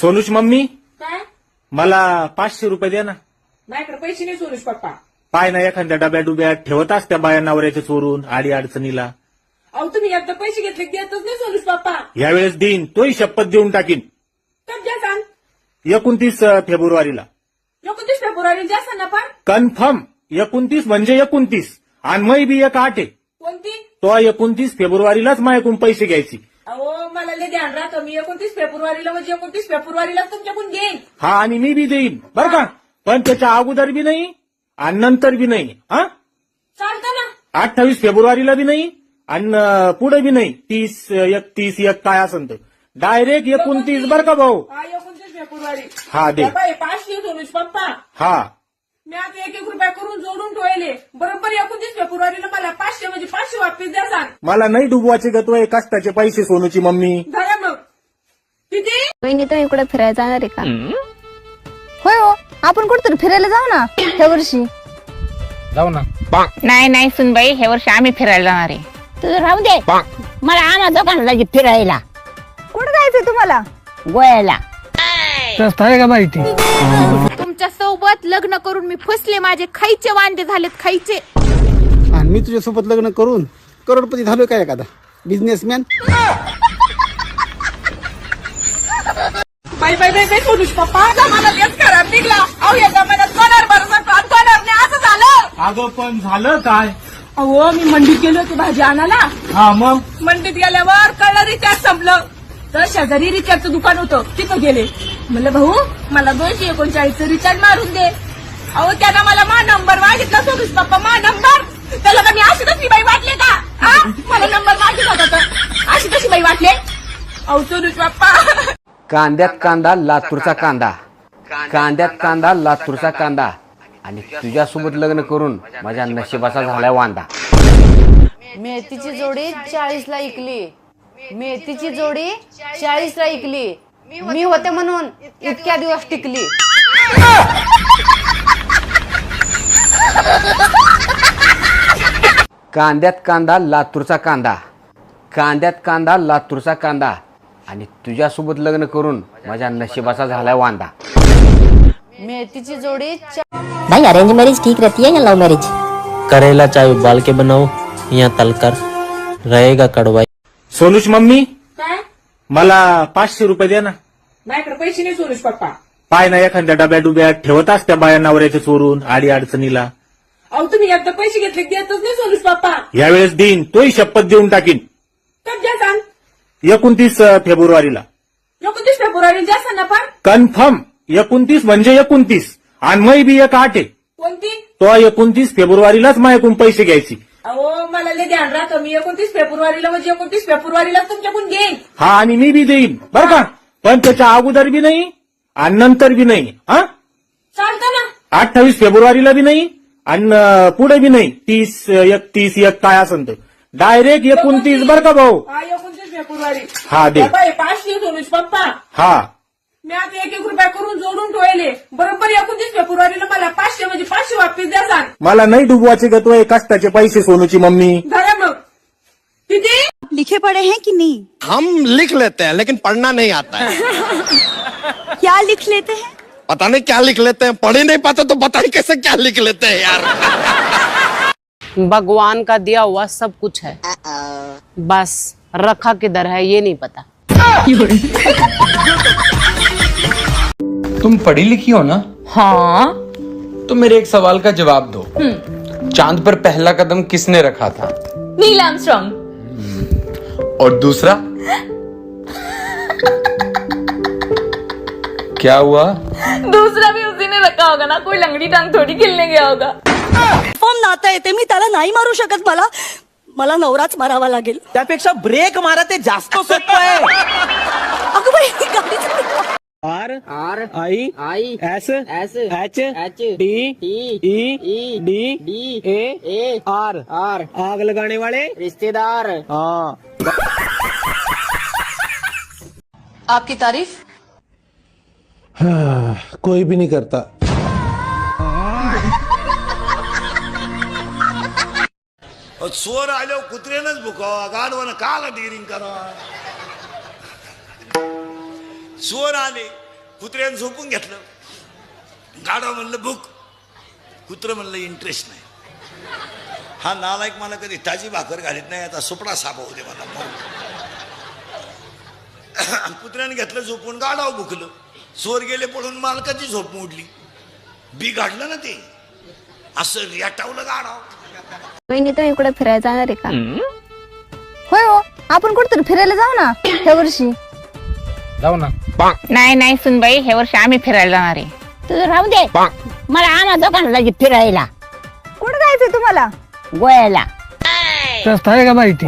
सोनूच mummy? काय? मला पाचशे रुपये द्या ना. माझ्याकडे पैसे नाही सोनुष पप्पा. पाय ना एखाद्या डब्या डुब्यात ठेवत असत्या बाया नवऱ्याच्या चोरून आडी अडचणीला. अहो तुम्ही एकदा पैसे घेतले की देतच नाही सोनुष पप्पा. यावेळेस देईन तोही शपथ देऊन टाकीन. कब द्या सांग. एकोणतीस फेब्रुवारीला. एकोणतीस फेब्रुवारी द्या सांग ना पण. कन्फर्म एकोणतीस म्हणजे एकोणतीस. आणि मै बी एक आठ आहे. कोणती? तो एकोणतीस फेब्रुवारीलाच माझ्याकडून पैसे घ्यायची. अहो मला लय ध्यान राहतं. मी एकोणतीस फेब्रुवारीला म्हणजे एकोणतीस फेब्रुवारीला तुमच्याकडून घेईन. हा आणि मी बी देईन. बरं का? पण त्याच्या अगोदर बी नाही आणि नंतर बी नाही. हा? चालतं ना. अठ्ठावीस फेब्रुवारीला बी नाही आणि अं, पुढे बी नाही. तीस एकतीस एक काय असेल तर डायरेक्ट एकोणतीस बरं का भाऊ? हा एकोणतीस फेब्रुवारी. हा, दे. बाई, पाचशे सोनुष पप्पा. हा. मी आता एक एक रुपया करून जोडून ठेवले. बरोबर एकोणतीस फेब्रुवारीला मला पाचशे म्हणजे पाचशे वापस द्या सांग मला नाही डुबवाचे गत्व आहे कष्टाचे पैसे सोनूची मम्मी. धरा मग. किती? वहिनी तुम्ही इकडे फिरायला जाणार आहे का? होय हो आपण कुठेतरी फिरायला जाऊ ना ह्या वर्षी. जाऊ ना. नाही नाही सुनबाई ह्या वर्षी आम्ही फिरायला जाणार आहे. तुझं राहू दे. मला आम्हा दोघांना लागेल फिरायला. कुठे जायचंय तुम्हाला? गोव्याला. रस्ता आहे का माहिती? सोबत लग्न करून मी फसले माझे खायचे वांदे झालेत खायचे आणि मी तुझ्यासोबत लग्न करून करोडपती झालोय काय एखादा? बिझनेसमॅन बाई बाई बाई बाई पप्पा. जमाना तेच खराब निघला. अहो या जमान्यात कोणार बरोबर कोणार नाही असं झालं. अगं पण झालं काय? अहो मी मंडीत गेले होते भाजी आणायला. हा मग? मंडीत गेल्यावर कळलं रिचार्ज संपलं. तर शेजारी रिचार्जचं दुकान होतं तिथं गेले. म्हणलं भाऊ मला दोनशे एकोणचाळीसचं रिचार्ज मारून दे. अहो त्यानं मला मा नंबर मागितला सोनुष पप्पा मा नंबर त्याला का मी अशी तशी बाई वाटले का? मला नंबर मागित होता तर. अशी तशी बाई वाटले? अहो सोनुष पप्पा. कांद्यात कांदा लातूरचा कांदा. कांद्यात कांदा लातूरचा कांदा. आणि तुझ्यासोबत लग्न करून माझ्या नशिबाचा झालाय वांदा. मेथीची जोडी चाळीसला ऐकली मेथीची जोडी चाळीसला ऐकली मी होते म्हणून इतक्या दिवस टिकली. कांद्यात कांदा लातूरचा कांदा. कांद्यात कांदा लातूरचा कांदा. आणि तुझ्यासोबत लग्न करून माझ्या नशिबाचा झालाय वांदा. मेथीची जोडी भाई अरेंज मैरिज ठीक रहती है या लव मैरिज करेला चाय उबाल के बनाओ या तलकर रहेगा कड़वा सोनूच मम्मी? काय? मला पाचशे रुपये द्या ना. माझ्याकडे पैसे नाही सोनुष पप्पा. पाय ना एखाद्या डब्या डुब्यात ठेवत असत्या बाया नवऱ्याच्या चोरून आडी अडचणीला. अहो तुम्ही एकदा पैसे घेतले की देतच नाही सोनुष पप्पा. यावेळेस देईन तोही शपथ देऊन टाकीन. कब द्या सांग? एकोणतीस फेब्रुवारीला. एकोणतीस फेब्रुवारी द्या सांग ना पण. कन्फर्म एकोणतीस म्हणजे एकोणतीस. आणि मै बी एक आठ आहे. कोणती? तो एकोणतीस फेब्रुवारीलाच माझ्याकडून पैसे घ्यायची. अहो मला लय ध्यान राहतं. मी एकोणतीस फेब्रुवारीला म्हणजे एकोणतीस फेब्रुवारीला तुमच्याकडून घेईन. हा आणि मी बी देईन. बरं का? पण त्याच्या अगोदर बी नाही आणि नंतर बी नाही हा? चालतं ना. अठ्ठावीस फेब्रुवारीला बी नाही आणि अं, पुढे बी नाही. तीस एकतीस एक काय असेल तर डायरेक्ट एकोणतीस बरं का भाऊ? हा एकोणतीस फेब्रुवारी. हा, दे. पाचशे सोनुष पप्पा. हा. मी आता एक एक रुपया करून जोडून ठेवले. बरोबर एकोणतीस फेब्रुवारीला मला पाचशे म्हणजे पाचशे वापस द्या सांग मला नाही डुबवाचे गत्व आहे कष्टाचे पैसे सोनूची मम्मी. धरा मग. किती? लिखे पडे हैं कि नहीं? हम लिख लेते हैं लेकिन पढ़ना नहीं आता है। क्या लिख लेते हैं? पता नहीं क्या लिख लेते हैं पढ़ ही नहीं पाते तो पता नहीं कैसे क्या लिख लेते हैं यार। भगवान का दिया हुआ सब कुछ है। बस रखा किधर है ये नहीं पता। तुम पढ़ी लिखी हो ना? हाँ। तो मेरे एक सवाल का जवाब दो। चांद पर पहला कदम किसने रखा था? नील आर्मस्ट्रॉन्ग और दूसरा? क्या हुआ? दूसरा भी उसी ने रखा होगा ना कोई लंगड़ी टांग थोड़ी खेलने गया होगा। फॉर्म नाता येते मी त्याला नाही मारू शकत मला मला नवराच मारावा लागेल. त्यापेक्षा ब्रेक मारा ते जास्त सोपं आहे. अगं बाई चालली. R R I I S S H H D E D D A A R R आग लगाने वाले रिश्तेदार हाँ आपकी तारीफ? कोई भी नहीं करता। चोर आल्यावर कुत्र्यानंच भुकावा गाडवानं काला डिरिंग करावा चोर आले कुत्र्यानं झोपून घेतलं. गाडा म्हणलं बुक कुत्र म्हणलं इंटरेस्ट नाही. हा नालायक मला कधी ताजी भाकर घालीत नाही आता सुपडा सापवू दे मला. कुत्र्याने घेतलं झोपून गाडाव बुकलं चोर गेले पडून मालकाची झोप मोडली. बी गाडलं ना ते. असं रेटावलं गाडाव वहिनी तुम्ही कुठे फिरायला जाणार आहे का? होय हो आपण कुठेतरी फिरायला जाऊ ना ह्या वर्षी? नाही नाही सुनबाई ह्या वर्षी आम्ही फिरायला जाणार आहे. तुझं राहू दे. मला आम्हा दोघांना लगे फिरायला. कुठे जायचंय तुम्हाला? गोव्याला. रस्ता आहे का माहिती